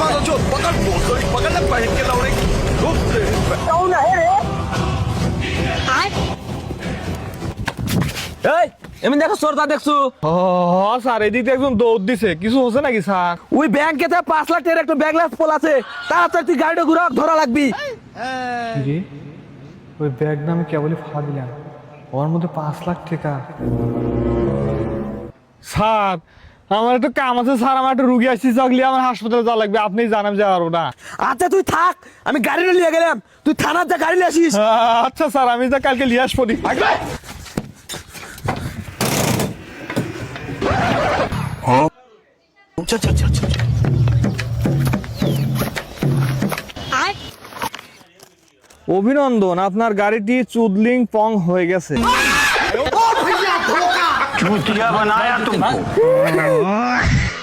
मोटोरी पकड़ ले पहन के लौड़े धूप से এই এমনি দেখো চোরটা দেখছো ও স্যার এদিক দিয়ে একজন দৌড় দিছে কিছু হচ্ছে নাকি স্যার ওই ব্যাংকে থেকে পাঁচ লাখ টাকার একটা ব্যাগ লাখ পোল আছে তাড়াতাড়ি তুই গাড়িটা ঘুরা ধরা লাগবি রে ওই ব্যাগ নামে কেবলই ফা দিলাম ওর মধ্যে পাঁচ লাখ টাকা স্যার আমার একটু কাম আছে স্যার আমার একটু রুগী আসছি চকলি আমার হাসপাতালে যাওয়া লাগবে আপনি জানাম যে পারব না। আচ্ছা তুই থাক আমি গাড়ি নিয়ে গেলাম। তুই থানার যা গাড়ি আসিস। আচ্ছা স্যার আমি যা কালকে নিয়ে আসব আচ্ছা আচ্ছা আচ্ছা অভিনন্দন আপনার গাড়িটি চুদলিং পং হয়ে গেছে। चूतिया बनाया तुमको।